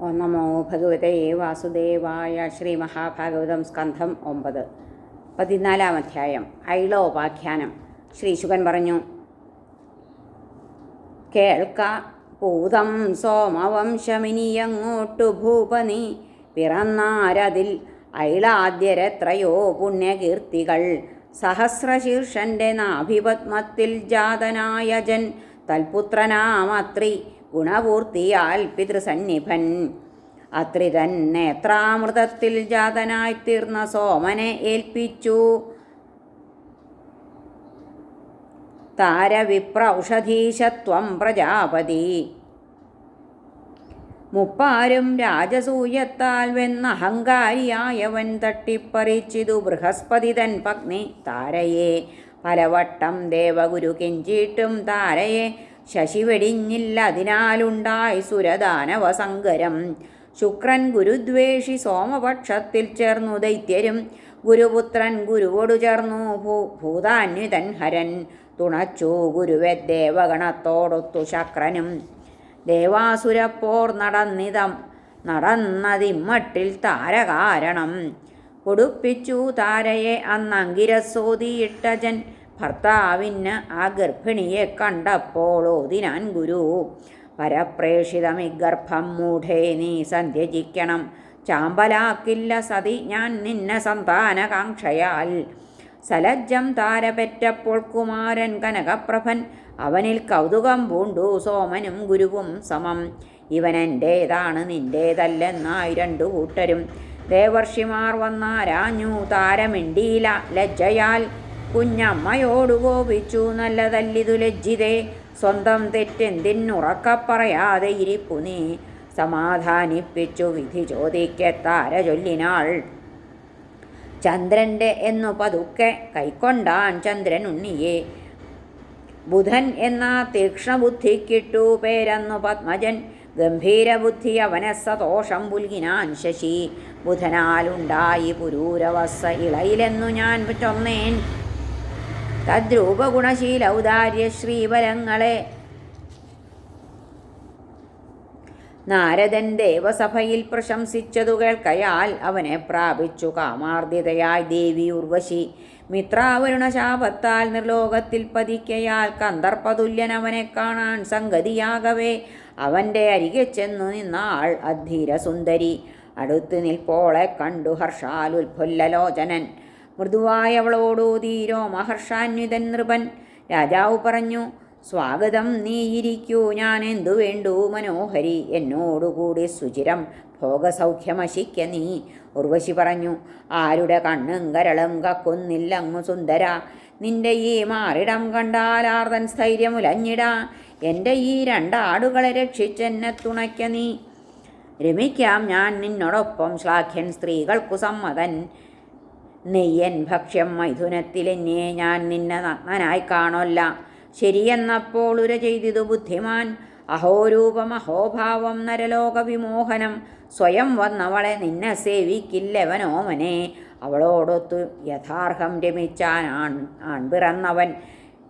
ഓം നമോ ഭഗവതേ വാസുദേവായ ശ്രീ മഹാഭാഗവതം സ്കന്ധം ഒമ്പത്. പതിനാലാം അധ്യായം. ഐളോപാഖ്യാനം ശ്രീ ശുകൻ പറഞ്ഞു കേൾക്ക പൂതം സോമവംശമിനിയങ്ങോട്ടു ഭൂപനി പിറന്നാരതിൽ ഐളാദ്യരെത്രയോ പുണ്യകീർത്തികൾ. സഹസ്രശീർഷന്റെ നാഭിപത്മത്തിൽ ജാതനായ ജൻ തൽപുത്രനാമത്രി. ഗുണപൂർത്തിയാൽ പിതൃസന്നിഭൻ. അത്രി തൻ നേത്രാമൃതത്തിൽ ജാതനായിത്തീർന്ന സോമനെ ഏൽപ്പിച്ചു. താരവിപ്രൗഷധീശത്വം പ്രജാപതി. മുപ്പാരും രാജസൂയത്താൽ വെന്നഹങ്കാരിയായവൻ തട്ടിപ്പറിച്ചിതു ബൃഹസ്പതി തൻ പത്നി താരയെ. പലവട്ടം ദേവഗുരു കെഞ്ചിട്ടും താരയെ ശശി വെടിഞ്ഞില്ല അതിനാലുണ്ടായി സുരദാനവ സങ്കരം ശുക്രൻ ഗുരുദ്വേഷി സോമപക്ഷത്തിൽ ചേർന്നു ദൈത്യരും. ഗുരുപുത്രൻ ഗുരുവോടു ചേർന്നു ഭൂ ഭൂതാന്വിതൻ ഹരൻ. തുണച്ചു ഗുരുവെ ദേവഗണത്തോടൊത്തു ശക്രനും. ദേവാസുരപ്പോർ നടന്നിതം നടന്നതിമ്മട്ടിൽ താരകാരണം. കൊടുപ്പിച്ചു താരയെ അന്നങ്കിരസോതിയിട്ടജൻ ഭർത്താവിന് ആ ഗർഭിണിയെ കണ്ടപ്പോൾ ഓതിനാൻ ഗുരു പരപ്രേഷിതമിഗർഭം മൂഢേ നീ സന്ധ്യജിക്കണം ചാമ്പലാക്കില്ല സതി ഞാൻ നിന്നെ സന്താനകാംക്ഷയാൽ. സലജ്ജം താരപെറ്റപ്പോൾ കുമാരൻ കനകപ്രഭൻ അവനിൽ കൗതുകം പൂണ്ടു സോമനും ഗുരുവും സമം. ഇവനെന്റേതാണ് നിന്റേതല്ലെന്നായി രണ്ടു കൂട്ടരും. ദേവർഷിമാർ വന്നാരാഞ്ഞു താരമിണ്ടിയില ലജ്ജയാൽ കുഞ്ഞമ്മയോടു കോപിച്ചു നല്ലതല്ലിതു ലജ്ജിതേ സ്വന്തം തെറ്റെന്തിനുറക്കപ്പറയാതെ ഇരിപ്പു നീ. സമാധാനിപ്പിച്ചു വിധി ചോദിക്കത്താര ചൊല്ലിനാൾ. ചന്ദ്രന്റെ എന്നു പതുക്കെ കൈക്കൊണ്ടാൻ ചന്ദ്രൻ ഉണ്ണിയെ. ബുധൻ എന്ന തീക്ഷ്ണബുദ്ധിക്കിട്ടു പേരെന്നു പത്മജൻ. ഗംഭീരബുദ്ധി അവനെ സതോഷം പുൽകിനാൻ ശശി. ബുധനാലുണ്ടായി പുരൂരവസ്സ ഇളയിലെന്നു ഞാൻ ചൊന്നേൻ തദ്രൂപഗുണശീല ഔദാര്യ ശ്രീബലങ്ങളെ. നാരദൻ ദേവസഭയിൽ പ്രശംസിച്ചതു കേൾക്കയാൽ അവനെ പ്രാപിച്ചു കാമാർദ്ദിതയായി ദേവി ഉർവശി. മിത്രാവരുണ ശാപത്താൽ നിർലോകത്തിൽ പതിക്കയാൽ കന്ദർപ്പതുല്യൻ അവനെ കാണാൻ സംഗതിയാകവേ. അവന്റെ അരികെ ചെന്നു നിന്നാൾ അധീരസുന്ദരി. അടുത്തു നിൽപ്പോളെ കണ്ടു ഹർഷാലുൽഫുല്ലലോചനൻ മൃദുവായവളോടു ധീരോ മഹർഷാന്വിതൻ നൃപൻ. രാജാവ് പറഞ്ഞു സ്വാഗതം നീയിരിക്കൂ. ഞാൻ എന്തു വേണ്ടു? മനോഹരി എന്നോടുകൂടി സുചിരം. ഭോഗസൗഖ്യമശിക്ക നീ. ഉർവശി പറഞ്ഞു ആരുടെ കണ്ണും കരളും കക്കുന്നില്ലങ്ങു സുന്ദര. നിന്റെ ഈ മാറിടം കണ്ടാലാർദൻ സ്ഥൈര്യമുലഞ്ഞിടാ. എന്റെ ഈ രണ്ടാടുകളെ രക്ഷിച്ചെന്നെ തുണയ്ക്ക നീ. രമിക്കാം ഞാൻ നിന്നോടൊപ്പം ശ്ലാഘ്യൻ സ്ത്രീകൾക്കു സമ്മതൻ. നെയ്യൻ ഭക്ഷ്യം മൈഥുനത്തിലെന്നെ ഞാൻ നിന്നെ നഗ്നനായി കാണൊല്ല ശരിയെന്നപ്പോൾ ഉര ചെയ്തിതു ബുദ്ധിമാൻ. അഹോരൂപം അഹോഭാവം നരലോക വിമോഹനം. സ്വയം വന്നവളെ നിന്നെ സേവിക്കില്ലവനോമനെ അവളോടൊത്തു യഥാർഹം രമിച്ചാൻ ആൺ ആൺപിറന്നവൻ.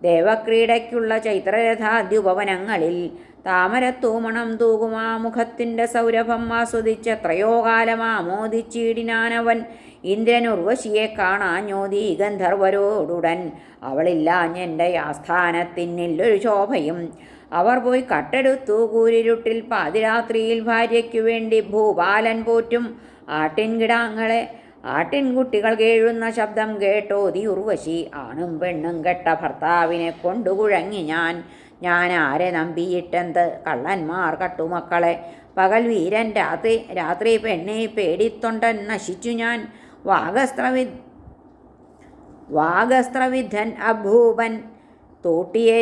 ദേവക്രീഡയ്ക്കുള്ള ചൈത്രരഥാദ്യുപവനങ്ങളിൽ താമരത്തൂമണം തൂകുമാ മുഖത്തിന്റെ സൗരഭം ആസ്വദിച്ച് എത്രയോ കാലം ആമോദിച്ചിടിനാനവൻ ഇന്ദ്രൻ ഉർവശിയെ കാണാഞ്ഞോതി ഗന്ധർവരോടുടൻ. അവളില്ലാഞ്ഞെന്റെ ആസ്ഥാനത്തിനില്ലൊരു ശോഭയും. അവർ പോയി കട്ടെടുത്തു കൂരിരുട്ടിൽ പാതിരാത്രിയിൽ ഭാര്യയ്ക്കു വേണ്ടി ഭൂപാലൻ പോറ്റും. ആട്ടിൻകിടാങ്ങളെ ആട്ടിൻകുട്ടികൾ കേഴുന്ന ശബ്ദം കേട്ടോതി ഉർവശി. ആണും പെണ്ണും കെട്ട ഭർത്താവിനെ കൊണ്ടുകുഴങ്ങി ഞാൻ. ഞാൻ ആരെ നമ്പിയിട്ടെന്ത് കള്ളന്മാർ കട്ടുമക്കളെ? പകൽ വീരൻ രാത്രി രാത്രി പെണ്ണെ പേടിത്തൊണ്ടൻ നശിച്ചു ഞാൻ. വാഗസ്ത്രവി വാഗസ്ത്രവിദ്ധൻ അഭൂപൻ തോട്ടിയേ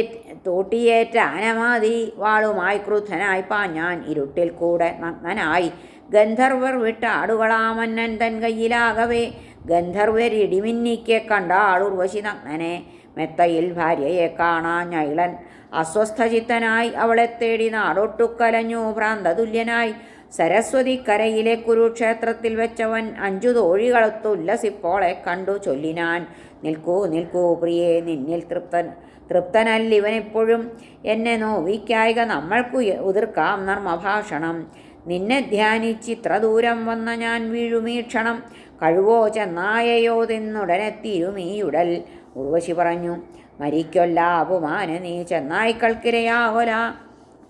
തോട്ടിയേറ്റ ആനമാതി വാളുമായി ക്രുദ്ധനായി പാഞ്ഞാൻ ഇരുട്ടിൽ കൂടെ നഗ്നനായി ഗന്ധർവർ വിട്ട ആടുകളാമന്നൻ തൻ കയ്യിലാകവേ. ഗന്ധർവരിടിമിന്നിക്കെ കണ്ട ആളുർവശി നഗ്നനെ. മെത്തയിൽ ഭാര്യയെ കാണാൻ ഞൈളൻ. അസ്വസ്ഥചിത്തനായി അവളെ തേടി നാടൊട്ടുക്കലഞ്ഞു. ഭ്രാന്തതുല്യനായി സരസ്വതിക്കരയിലെ കുരുക്ഷേത്രത്തിൽ വെച്ചവൻ അഞ്ചു തോഴികളത്തുല്ലസിപ്പോളെ കണ്ടു ചൊല്ലിനാൻ. നിൽക്കൂ നിൽക്കൂ പ്രിയേ നിന്നിൽ തൃപ്തൻ തൃപ്തനല്ലിവനിപ്പോഴും എന്നെ നോവിക്കായിക നമ്മൾക്കു ഉതിർക്കാം നർമ്മഭാഷണം. നിന്നെ ധ്യാനിച്ചിത്ര ദൂരം വന്ന ഞാൻ വീഴുമീക്ഷണം കഴിവോ ചെന്നായയോ തിന്നുടനെ തിരുമീയുടൽ. ഉർവശി പറഞ്ഞു മരിക്കൊല്ല അപമാന നീ ചെന്നായ്ക്കൾക്കിരയാവല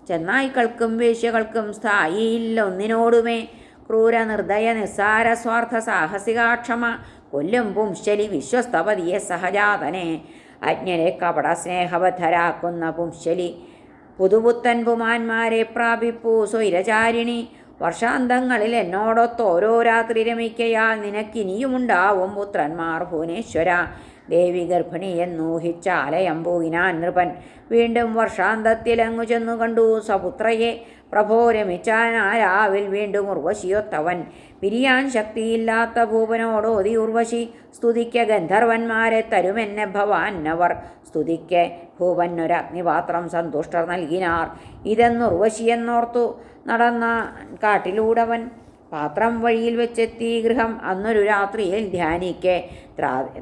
ചെന്നായ്ക്കൾക്കും വേശ്യകൾക്കും സ്ഥായിയില്ല ഒന്നിനോടുമേ. ക്രൂര നിർദയ നിസ്സാര സ്വാർത്ഥ സാഹസികാക്ഷമ കൊല്ലും പുംശലി വിശ്വസ്തപതിയെ സഹജാതനെ. അജ്ഞരെ കപട സ്നേഹബദ്ധരാക്കുന്ന പുംശലി പുതുപുത്തൻ പുമാന്മാരെ പ്രാപിപ്പൂ സ്വൈരചാരിണി. വർഷാന്തങ്ങളിൽ എന്നോടൊത്ത് ഓരോ രാത്രി രമിക്കയാൽ നിനക്കിനിയുമുണ്ടാവും പുത്രന്മാർ ഭുവനേശ്വര. ദേവി ഗർഭിണി എന്നൂഹിച്ചാലയം പോയിനാൻ നൃപൻ. വീണ്ടും വർഷാന്തത്തിൽ അങ്ങു ചെന്നു കണ്ടു സപുത്രയെ. പ്രഭോ രമിച്ചാനാരാവിൽ വീണ്ടും ഉർവശിയൊത്തവൻ. പിരിയാൻ ശക്തിയില്ലാത്ത ഭൂപനോടോതി ഉർവശി. സ്തുതിക്ക ഗന്ധർവന്മാരെ തരുമെന്നെ ഭവാന്നവർ. സ്തുതിക്ക് ഭൂപന്നൊരഗ്നിപാത്രം സന്തുഷ്ടർ നൽകിനാർ. ഇതെന്നുർവശിയെന്നോർത്തു നടന്ന കാട്ടിലൂടവൻ. പാത്രം വഴിയിൽ വെച്ചെത്തി ഗൃഹം അന്നൊരു രാത്രിയിൽ ധ്യാനിക്കെ.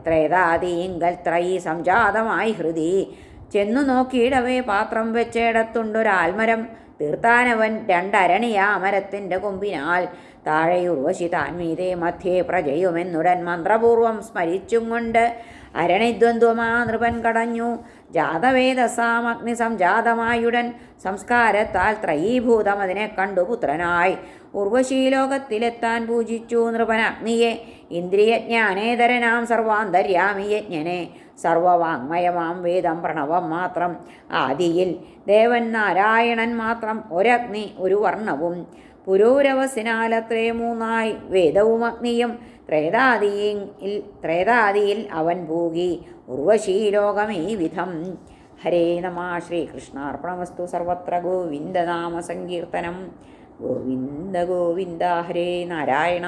ത്രേതാതീങ്കൽ ത്രൈ സംജാതമായി ഹൃദി. ചെന്നു നോക്കിയിടവേ പാത്രം വെച്ചേടത്തുണ്ടൊരാൽമരം. തീർത്താനവൻ രണ്ടരണിയാ അമരത്തിന്റെ കൊമ്പിനാൽ. താഴെയുർവശി താൻമീതേ താൻ മീതേ മധ്യേ പ്രജയുമെന്നുടൻ മന്ത്രപൂർവം സ്മരിച്ചും കൊണ്ട് അരണിദ്വന്ദ്വമാ നൃപൻ കടഞ്ഞു. ജാതവേദസാം അഗ്നി സംജാതമായുടൻ സംസ്കാരത്താൽ ത്രയീഭൂതം അതിനെ കണ്ടു പുത്രനായി. ഉർവശീലോകത്തിലെത്താൻ പൂജിച്ചു നൃപനഗ്നിയെ. ഇന്ദ്രിയജ്ഞാനേതരനാം സർവാന്തര്യാമിയജ്ഞനെ. സർവവാങ്മയമാം വേദം പ്രണവം മാത്രം. ആദിയിൽ ദേവൻ നാരായണൻ മാത്രം ഒരഗ്നി ഒരു വർണവും. പുരൂരവസിനാലത്രേ മൂന്നായി. വേദവും അഗ്നിയും ത്രേതാദിയിൽ ത്രേതാദിയിൽ അവൻ ഭൂകി. ഉർവശീലോകമീ വിധം ഹരേ നമ ശ്രീകൃഷ്ണാർപ്പണമസ്തു സർവത്ര ഗോവിന്ദനാമസങ്കീർത്തനം ഗോവിന്ദ ഗോവിന്ദ ഹരേ നാരായണ.